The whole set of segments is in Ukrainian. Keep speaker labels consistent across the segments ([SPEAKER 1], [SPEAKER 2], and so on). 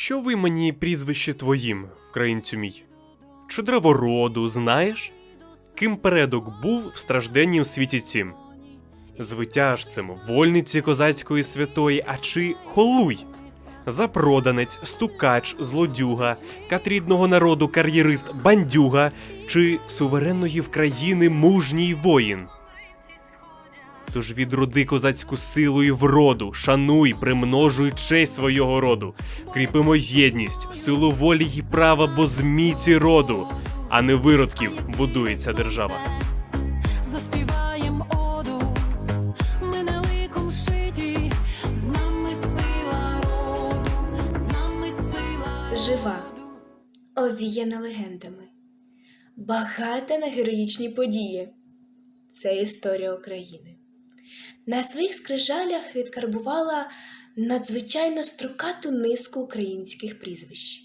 [SPEAKER 1] Що ви мені прізвище твоїм, вкраїнцю мій? Чи древороду, знаєш? Ким предок був в стражденнім світі цім? Звитяжцем вольниці козацької святої, а чи холуй? Запроданець, стукач, злодюга, катрідного народу кар'єрист, бандюга, чи суверенної в країни мужній воїн? Тож відроди козацьку силу і вроду, шануй, примножуй честь свого роду, кріпимо єдність, силу волі й права, бо з міці роду, а не виродків будується держава.
[SPEAKER 2] Заспіваєм оду, ми не ликом шиті, з нами сила роду, з нами сила
[SPEAKER 3] Жива. овіяна легендами, багата на героїчні події. Це історія України. На своїх скрижалях відкарбувала надзвичайно строкату низку українських прізвищ,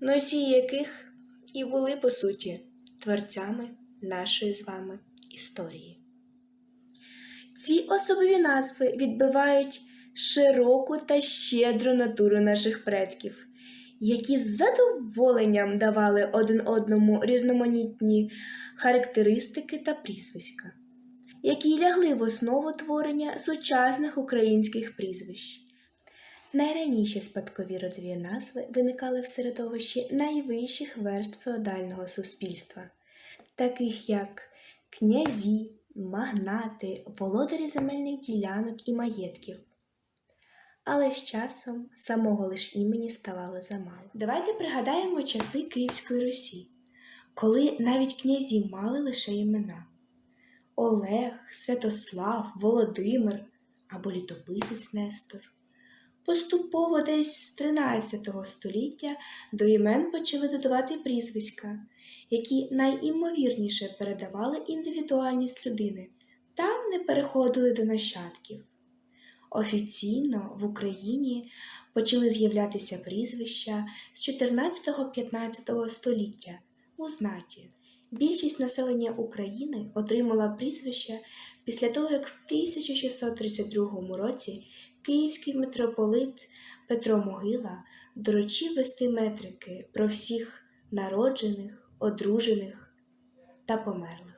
[SPEAKER 3] носії яких і були, по суті, творцями нашої з вами історії. Ці особливі назви відбивають широку та щедру натуру наших предків які з задоволенням давали один одному різноманітні характеристики та прізвиська, які лягли в основу творення сучасних українських прізвищ. Найраніші спадкові родові назви виникали в середовищі найвищих верств феодального суспільства, таких як князі, магнати, володарі земельних ділянок і маєтків але з часом самого лиш імені ставало замало. Давайте пригадаємо часи Київської Русі, коли навіть князі мали лише імена: Олег, Святослав, Володимир або літописець Нестор. Поступово десь з 13 століття до імен почали додавати прізвиська, які найімовірніше передавали індивідуальність людини та не переходили до нащадків. Офіційно в Україні почали з'являтися прізвища з 14-15 століття у знаті. Більшість населення України отримала прізвища після того, як в 1632 році київський митрополит Петро Могила доручив вести метрики про всіх народжених, одружених та померлих.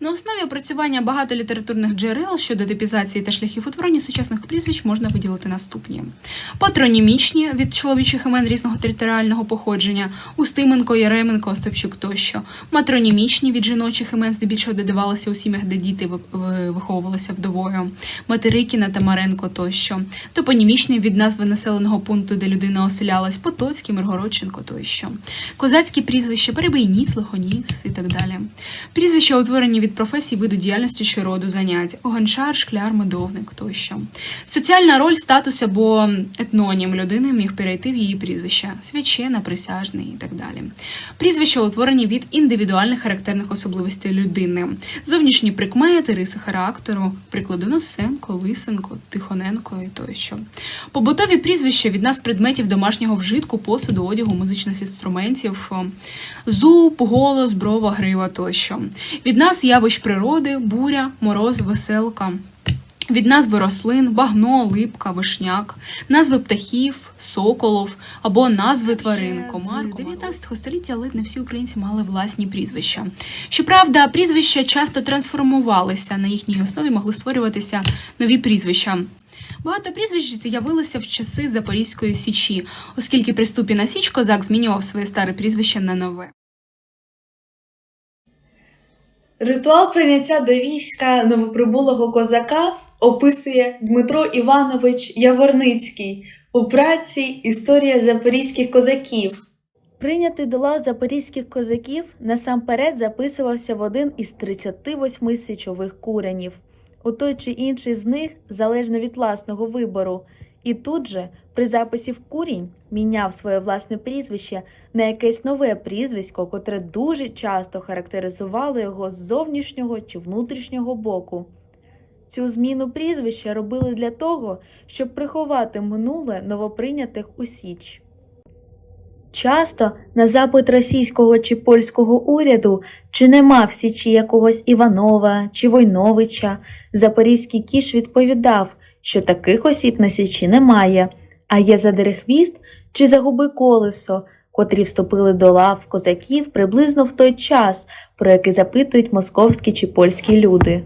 [SPEAKER 4] На основі опрацювання багато літературних джерел щодо типізації та шляхів утворення сучасних прізвищ можна виділити наступні: патронімічні від чоловічих імен різного територіального походження, Устименко, Яременко, Остапчук тощо, матронімічні від жіночих імен здебільшого додавалися у сім'ях, де діти ви- ви- виховувалися вдовою, Материкіна та Маренко тощо, топонімічні від назви населеного пункту, де людина оселялась, Потоцький, Миргородченко тощо, козацькі прізвища, Перебийніс, Лихоніс і так далі. Прізвища утворені від професій виду діяльності чи роду занять, гончар, шкляр, медовник тощо. Соціальна роль, статус або етнонім людини міг перейти в її прізвище, священа, присяжний і так далі. Прізвища утворені від індивідуальних характерних особливостей людини, зовнішні прикмети, риси характеру, прикладу Носенко, Лисенко, Тихоненко і тощо. Побутові прізвища від нас предметів домашнього вжитку, посуду, одягу, музичних інструментів, зуб, голос, брова, грива тощо. Від нас явищ природи, буря, мороз, веселка. Від назви рослин, багно, липка, вишняк, назви птахів, соколов або назви тварин, комар. З 19 століття ледь не всі українці мали власні прізвища. Щоправда, прізвища часто трансформувалися, на їхній основі могли створюватися нові прізвища. Багато прізвищ з'явилися в часи Запорізької січі, оскільки при ступі на січ козак змінював своє старе прізвище на нове.
[SPEAKER 5] Ритуал прийняття до війська новоприбулого козака описує Дмитро Іванович Яворницький у праці Історія запорізьких козаків.
[SPEAKER 6] Прийнятий до лав запорізьких козаків насамперед записувався в один із 38 січових куренів, у той чи інший з них залежно від власного вибору, і тут же, при записі в курінь, міняв своє власне прізвище на якесь нове прізвисько, котре дуже часто характеризувало його з зовнішнього чи внутрішнього боку. Цю зміну прізвища робили для того, щоб приховати минуле новоприйнятих у Січ. Часто на запит російського чи польського уряду, чи нема в Січі якогось Іванова чи Войновича, запорізький кіш відповідав, що таких осіб на січі немає, а є задерехвіст чи загуби колесо, котрі вступили до лав козаків приблизно в той час, про який запитують московські чи польські люди.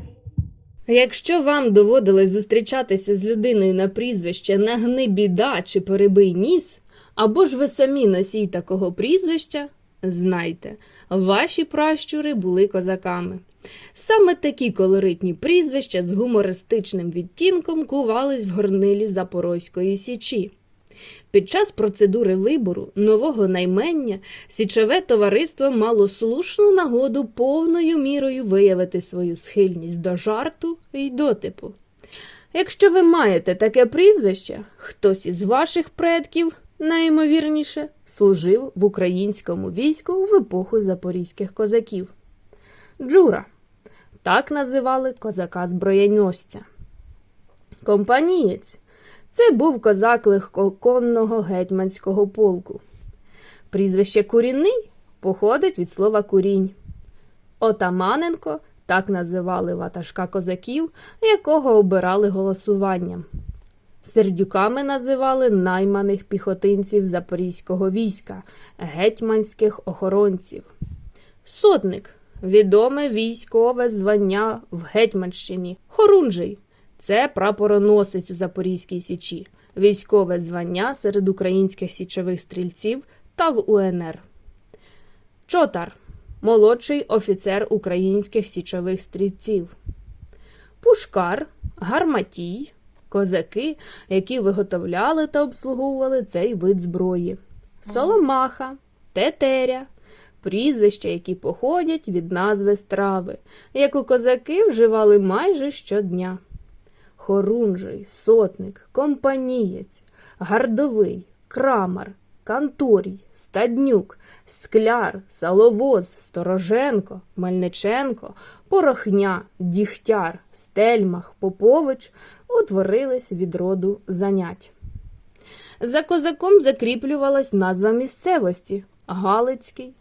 [SPEAKER 7] Якщо вам доводилось зустрічатися з людиною на прізвище Нагни біда чи перебий ніс, або ж ви самі носій такого прізвища, знайте, ваші пращури були козаками. Саме такі колоритні прізвища з гумористичним відтінком кувались в горнилі Запорозької січі. Під час процедури вибору нового наймення січове товариство мало слушну нагоду повною мірою виявити свою схильність до жарту і дотипу. Якщо ви маєте таке прізвище, хтось із ваших предків, найімовірніше, служив в українському війську в епоху запорізьких козаків. Джура так називали козака-зброєносця. Компанієць це був козак легкоконного гетьманського полку. Прізвище Курінний походить від слова курінь. Отаманенко так називали ватажка козаків, якого обирали голосуванням. Сердюками називали найманих піхотинців запорізького війська, гетьманських охоронців. Сотник відоме військове звання в Гетьманщині. Хорунжий це прапороносець у Запорізькій Січі, військове звання серед українських січових стрільців та в УНР. Чотар молодший офіцер українських січових стрільців. Пушкар, гарматій, козаки, які виготовляли та обслуговували цей вид зброї. Соломаха, тетеря, прізвища, які походять від назви страви, яку козаки вживали майже щодня. Хорунжий, сотник, компанієць, гардовий, крамар, канторій, стаднюк, скляр, саловоз, стороженко, мельниченко, порохня, дігтяр, стельмах, попович утворились від роду занять. За козаком закріплювалась назва місцевості Галицький,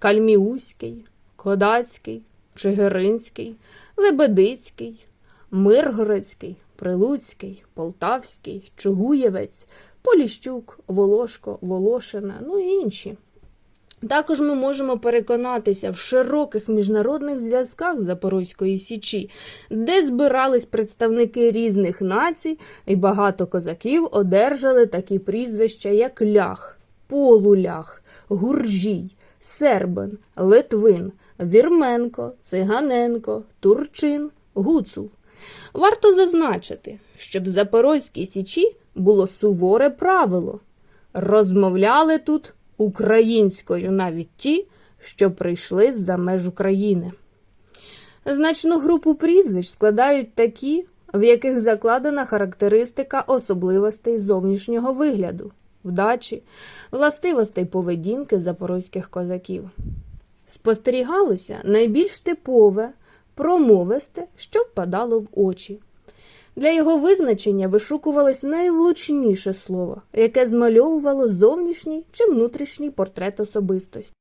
[SPEAKER 7] Кальміуський, Кодацький, Чигиринський, Лебедицький, Миргородський, Прилуцький, Полтавський, Чугуєвець, Поліщук, Волошко, Волошина, ну і інші. Також ми можемо переконатися в широких міжнародних зв'язках Запорозької Січі, де збирались представники різних націй, і багато козаків одержали такі прізвища, як лях, полулях, гуржій, сербин, литвин, вірменко, циганенко, турчин, гуцул. Варто зазначити, що в Запорозькій Січі було суворе правило. Розмовляли тут українською навіть ті, що прийшли з-за меж України. Значну групу прізвищ складають такі, в яких закладена характеристика особливостей зовнішнього вигляду, вдачі, властивостей поведінки запорозьких козаків. Спостерігалося найбільш типове, промовисте, що впадало в очі. Для його визначення вишукувалось найвлучніше слово, яке змальовувало зовнішній чи внутрішній портрет особистості.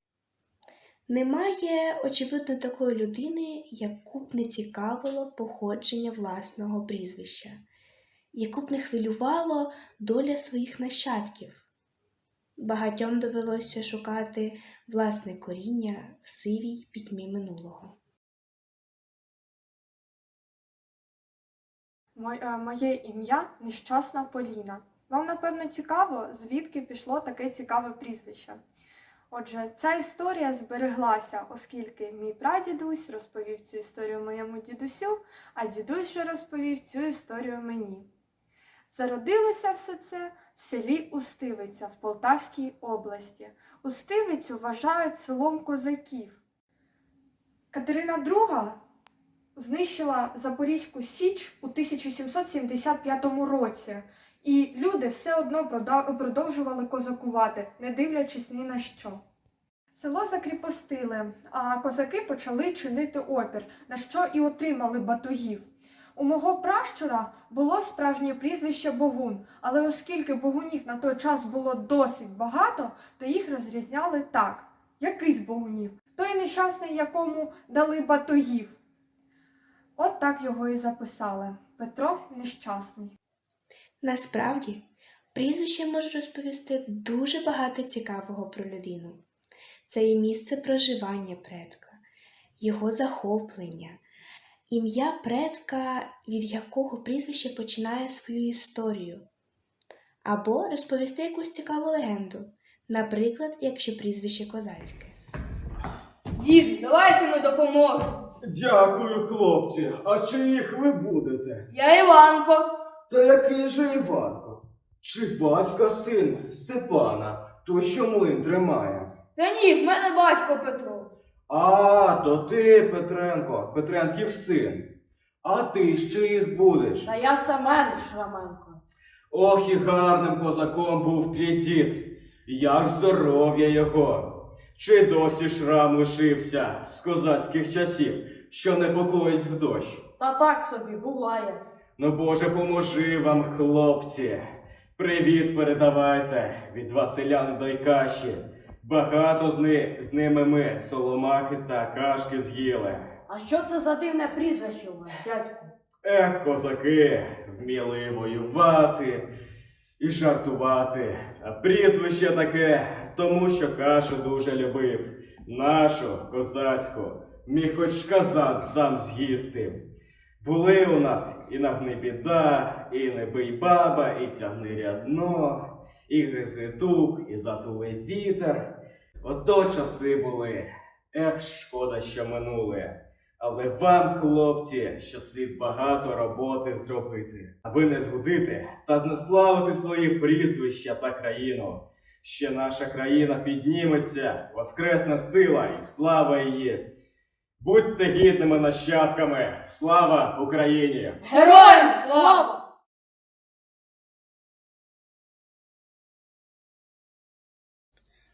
[SPEAKER 3] Немає, очевидно, такої людини, яку б не цікавило походження власного прізвища, яку б не хвилювало доля своїх нащадків. Багатьом довелося шукати власне коріння в сивій пітьмі минулого.
[SPEAKER 8] Е, Моє ім'я нещасна Поліна. Вам, напевно, цікаво, звідки пішло таке цікаве прізвище. Отже, ця історія збереглася, оскільки мій прадідусь розповів цю історію моєму дідусю, а дідусь вже розповів цю історію мені. Зародилося все це в селі Устивиця в Полтавській області. Устивицю вважають селом козаків. Катерина II знищила Запорізьку Січ у 1775 році, і люди все одно продовжували козакувати, не дивлячись ні на що. Село закріпостили, а козаки почали чинити опір, на що і отримали батогів. У мого пращура було справжнє прізвище Богун, але оскільки богунів на той час було досить багато, то їх розрізняли так: якийсь богунів, той нещасний, якому дали батогів. От так його і записали Петро Нещасний.
[SPEAKER 3] Насправді, прізвище може розповісти дуже багато цікавого про людину. Це і місце проживання предка, його захоплення, ім'я предка, від якого прізвище починає свою історію, або розповісти якусь цікаву легенду, наприклад, якщо прізвище козацьке.
[SPEAKER 9] Дід, давайте ми допоможемо.
[SPEAKER 10] Дякую, хлопці. А чиїх ви будете?
[SPEAKER 9] Я Іванко.
[SPEAKER 10] Та який же Іванко? Чи батька син Степана, той, що млин тримає?
[SPEAKER 9] Та ні, в мене батько Петро.
[SPEAKER 10] А, то ти, Петренко, Петренків син. А ти з чиїх будеш?
[SPEAKER 9] Та я Семен Шраменко.
[SPEAKER 10] Ох, і гарним козаком був твій дід. Як здоров'я його. Чи досі шрам лишився з козацьких часів, що непокоїть в дощ?
[SPEAKER 9] Та так собі буває.
[SPEAKER 10] Ну, Боже, поможи вам, хлопці. Привіт передавайте від Василян до Каші. Багато з, ни, з ними ми соломахи та кашки з'їли.
[SPEAKER 9] А що це за дивне прізвище у вас, дядьку?
[SPEAKER 10] Ех, козаки, вміли воювати і жартувати. А прізвище таке, тому що кашу дуже любив. Нашу козацьку, міг хоч казан сам з'їсти. Були у нас і нагни біда, і не бий баба, і тягни рядно, і гризи дуб, і затули вітер. Ото часи були. Ех, шкода, що минули. Але вам, хлопці, що слід багато роботи зробити, аби не згудити та знеславити свої прізвища та країну. Ще наша країна підніметься, воскресне сила і слава її. Будьте гідними нащадками! Слава Україні!
[SPEAKER 9] Героям слава!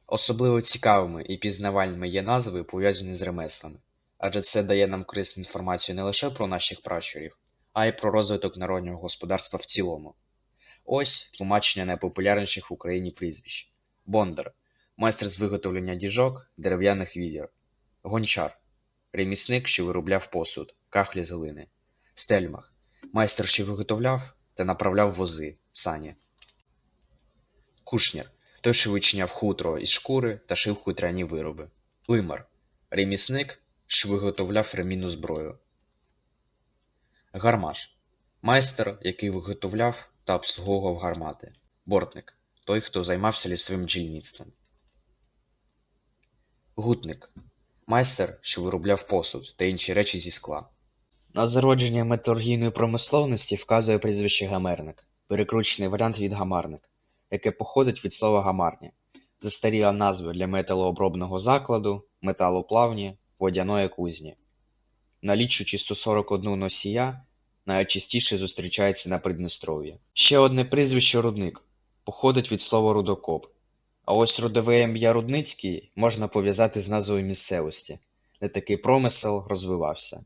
[SPEAKER 11] Особливо цікавими і пізнавальними є назви, пов'язані з ремеслами, адже це дає нам корисну інформацію не лише про наших пращурів, а й про розвиток народного господарства в цілому. Ось тлумачення найпопулярніших в Україні прізвищ: Бондар, майстер з виготовлення діжок, дерев'яних відір, гончар, ремісник, що виробляв посуд, кахлі з глини, стельмах, майстер, що виготовляв та направляв вози, сані, кушнір, той, вичиняв хутро із шкури та шив хутряні вироби. Лимар ремісник, що виготовляв ремінну зброю. Гармаш майстер, який виготовляв та обслуговував гармати. Бортник той, хто займався лісовим бджільництвом. Гутник майстер, що виробляв посуд та інші речі зі скла. На зародження металургійної промисловності вказує прізвище гамерник, перекручений варіант від гамарник, яке походить від слова гамарня, застаріла назва для металообробного закладу, металоплавні, водяної кузні. Налічуючи 141 носія, найчастіше зустрічається на Придністров'ї. Ще одне прізвище рудник походить від слова рудокоп. А ось родове ім'я Рудницький можна пов'язати з назвою місцевості, де такий промисел розвивався,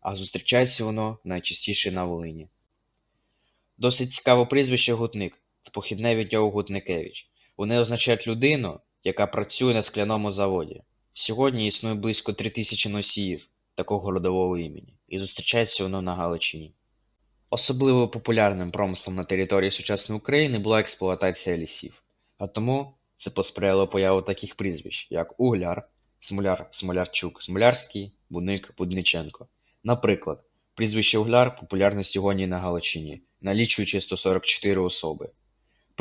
[SPEAKER 11] а зустрічається воно найчастіше на Волині. Досить цікаве прізвище Гутник це похідне від Гутникевич. Вони означають людину, яка працює на скляному заводі. Сьогодні існує близько 3000 носіїв такого родового імені, і зустрічається воно на Галичині. Особливо популярним промислом на території сучасної України була експлуатація лісів, а тому це посприяло появу таких прізвищ, як Угляр, Смоляр, Смолярчук, Смолярський, Буник, Будниченко. Наприклад, прізвище Угляр популярне сьогодні на Галичині, налічуючи 144 особи.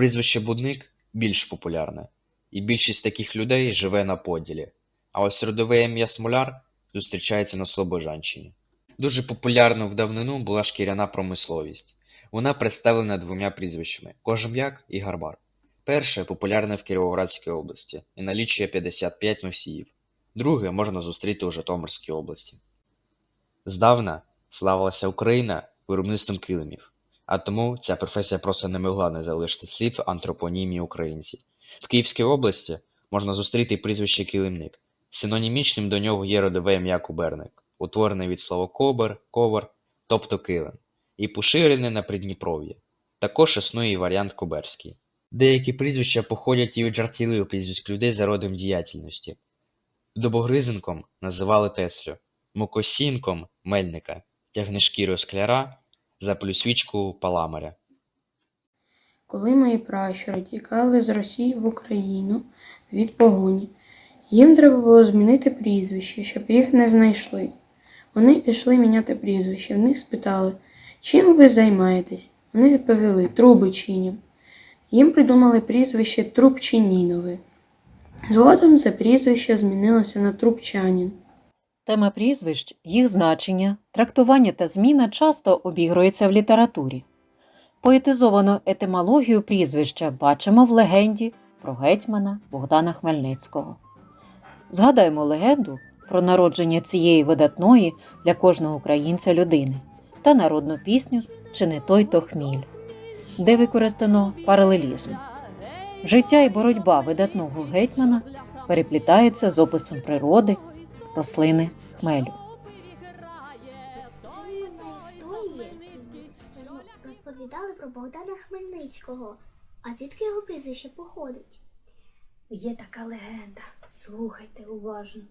[SPEAKER 11] Прізвище Будник більш популярне, і більшість таких людей живе на поділі. А ось родове ім'я Смоляр зустрічається на Слобожанщині. Дуже популярною в давнину була шкіряна промисловість. Вона представлена двома прізвищами Кожем'як і Гарбар. Перше популярне в Кіровоградській області і налічує 55 носіїв. Друге можна зустріти у Житомирській області. Здавна славилася Україна виробництвом килимів, а тому ця професія просто не могла не залишити слід в антропонімії українців. В Київській області можна зустріти прізвище килимник. Синонімічним до нього є родове ім'я Куберник, утворене від слова кобер, ковер, тобто килим, і поширене на Придніпров'ї. Також існує і варіант куберський. Деякі прізвища походять і від жартівливих прізвиськ людей за родом діяльності. Добогризенком називали Теслю, мукосінком мельника, тягнешкірою скляра, за плюсвічку паламаря.
[SPEAKER 12] коли мої пращури тікали з Росії в Україну від погоні. Їм треба було змінити прізвище, щоб їх не знайшли. Вони пішли міняти прізвище, в них спитали, чим ви займаєтесь? Вони відповіли труби чинім. Їм придумали прізвище Трубчинінови. Згодом це прізвище змінилося на Трубчанін.
[SPEAKER 13] Тема прізвищ, їх значення, трактування та зміна часто обігрується в літературі. Поетизовану етимологію прізвища бачимо в легенді про гетьмана Богдана Хмельницького. Згадаємо легенду про народження цієї видатної для кожного українця людини та народну пісню Чи не той то хміль, де використано паралелізм. Життя і боротьба видатного гетьмана переплітається з описом природи, рослини хмелю.
[SPEAKER 14] Розповідали про Богдана Хмельницького. А звідки його прізвище походить? Є така легенда. Слухайте уважно.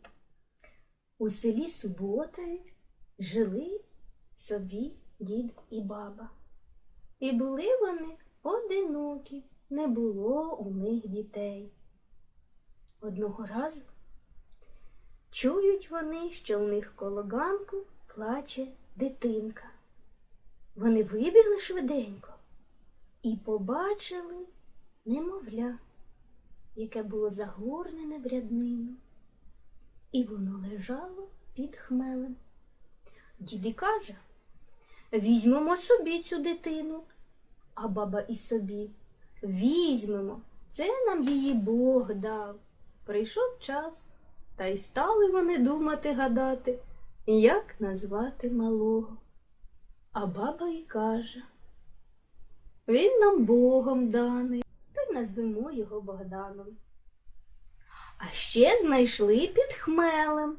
[SPEAKER 14] У селі Суботи жили собі дід і баба. І були вони одинокі, не було у них дітей. Одного разу чують вони, що у них коло ганку плаче дитинка. Вони вибігли швиденько і побачили немовля, яке було загорнене в ряднину, і воно лежало під хмелем. Дід каже, візьмемо собі цю дитину, а баба і собі візьмемо, це нам її Бог дав. Прийшов час, та й стали вони думати гадати, як назвати малого. А баба й каже, він нам Богом даний, то й назвемо його Богданом. А ще знайшли під хмелем.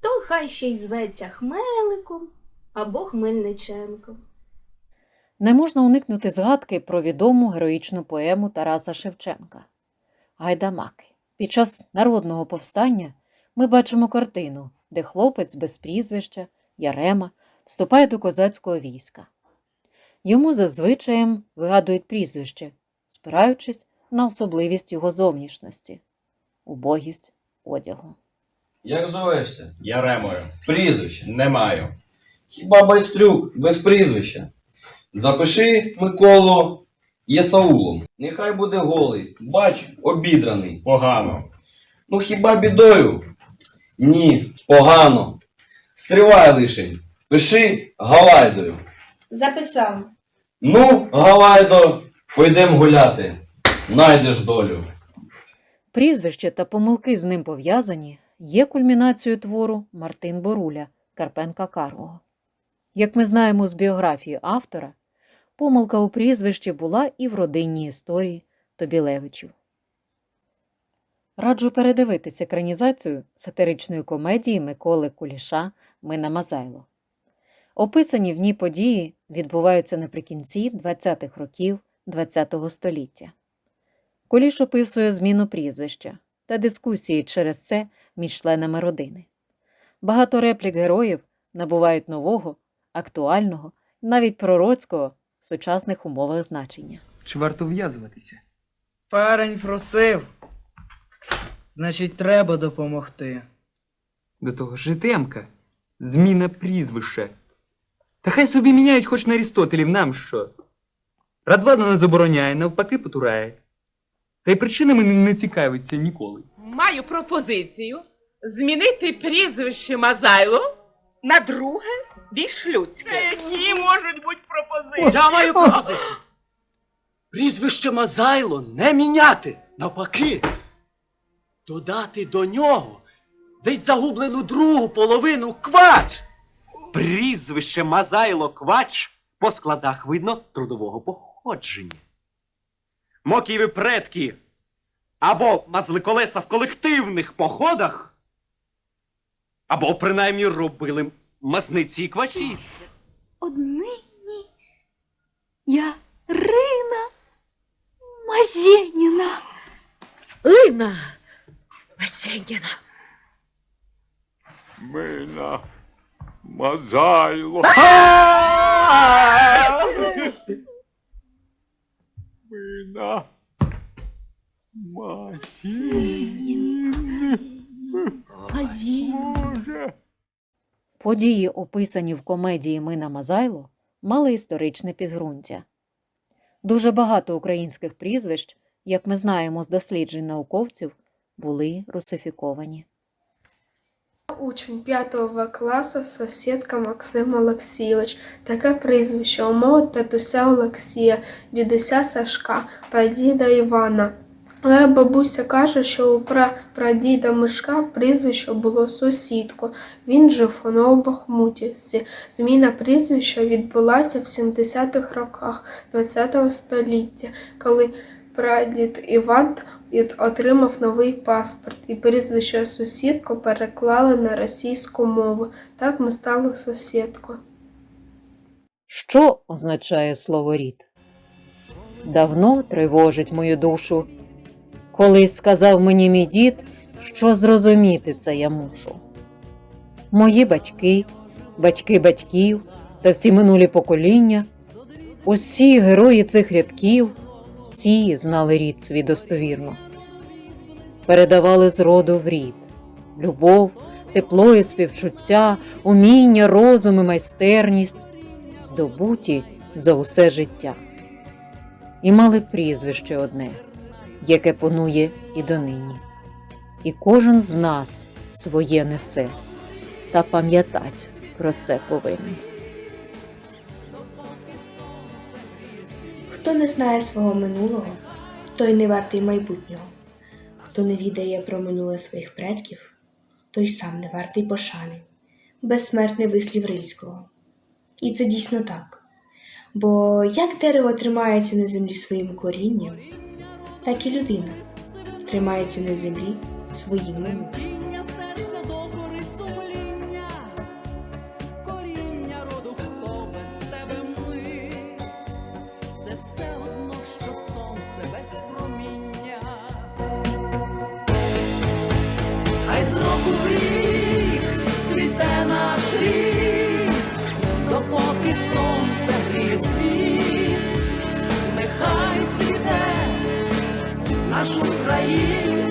[SPEAKER 14] То хай ще й зветься Хмеликом або Хмельниченком.
[SPEAKER 13] Не можна уникнути згадки про відому героїчну поему Тараса Шевченка Гайдамаки. Під час народного повстання ми бачимо картину, де хлопець без прізвища, Ярема, вступає до козацького війська. Йому за звичаєм вигадують прізвище, спираючись на особливість його зовнішності убогість одягу.
[SPEAKER 15] Як зовешся? Яремою. Прізвища не маю. Хіба байстрюк без прізвища? Запиши Миколу Єсаулом. Нехай буде голий. Бач, обідраний. Погано. Ну хіба бідою? Ні, погано. Стривай лишень. Пиши Галайдою.
[SPEAKER 16] Записав.
[SPEAKER 15] Ну, Галайдо, пойдем гуляти. Найдеш долю.
[SPEAKER 13] Прізвище та помилки з ним пов'язані є кульмінацією твору Мартин Боруля Карпенка Карого. Як ми знаємо з біографії автора, помилка у прізвищі була і в родинній історії Тобілевичів. Раджу передивитися екранізацію сатиричної комедії Миколи Куліша Мина Мазайло. Описані в ній події відбуваються наприкінці 20-х років ХХ століття. Куліш описує зміну прізвища та дискусії через це між членами родини. Багато реплік героїв набувають нового, актуального, навіть пророцького в сучасних умовах значення.
[SPEAKER 17] Чи варто в'язуватися? Парень просив. Значить, треба допомогти. До того ж, Житемка. Зміна прізвища. Та хай собі міняють хоч на Арістотелів, нам що? Радвана не забороняє, навпаки потурає. Та й причинами не, не цікавиться ніколи.
[SPEAKER 18] Маю пропозицію змінити прізвище Мазайло на друге більш Вішлюцьке. Які можуть бути?
[SPEAKER 19] Я маю пропозицію. Прізвище Мазайло не міняти, навпаки. Додати до нього десь загублену другу половину квач. Прізвище Мазайло Квач по складах видно трудового походження. Мокі ви предки або мазли колеса в колективних походах, або принаймні робили масниці і квачі.
[SPEAKER 2] Однині я Рина Мазенина.
[SPEAKER 18] Рина Мазенина.
[SPEAKER 20] Мина Мазайло. Мина Мазенина. Мазенина.
[SPEAKER 13] Події, описані в комедії Мина Мазайло, мали історичне підґрунтя. Дуже багато українських прізвищ, як ми знаємо з досліджень науковців, були русифіковані.
[SPEAKER 16] Учень 5 класу, сусідка Максим Олексійович. Таке прізвище у мого татуся Олексія, дідуся Сашка, прадіда Івана. Але бабуся каже, що у прадіда Мишка прізвище було сусідко. Він жив у Новобахмуті. Зміна прізвища відбулася в 70-х роках ХХ століття, коли прадід Іван отримав новий паспорт, і прізвище сусідко переклали на російську мову. Так ми стали сусідко.
[SPEAKER 13] Що означає слово рід? Давно тривожить мою душу. Колись сказав мені мій дід, що зрозуміти це я мушу. Мої батьки, батьки батьків та всі минулі покоління, усі герої цих рядків, всі знали рід свій достовірно. Передавали з роду в рід любов, тепло і співчуття, уміння, розум і майстерність, здобуті за усе життя. І мали прізвище одне, яке панує і донині. І кожен з нас своє несе, та пам'ятать про це повинен.
[SPEAKER 3] Хто не знає свого минулого, той не вартий майбутнього. Хто не відає про минуле своїх предків, той сам не вартий пошани. Безсмертний вислів Рильського. І це дійсно так. Бо як дерево тримається на землі своїм корінням, так і людина тримається на землі своїм
[SPEAKER 20] наш український